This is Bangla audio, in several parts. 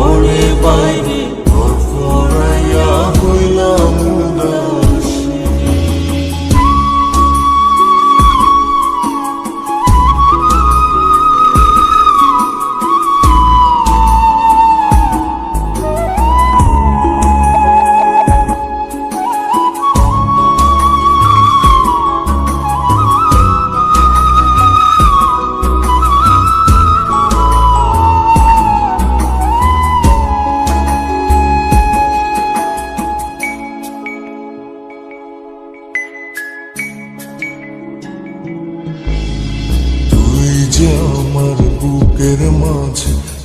revival.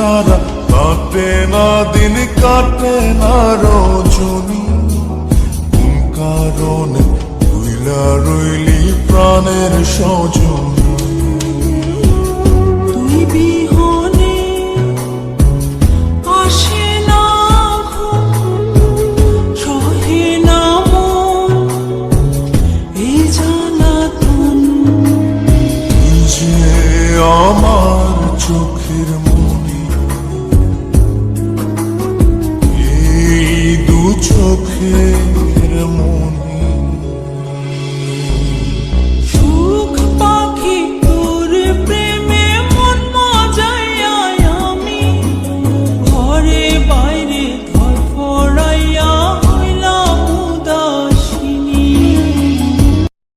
সারা কাটে না দিন কাটে না রজনী। কারণে রইলি প্রাণের সজ çok yerim.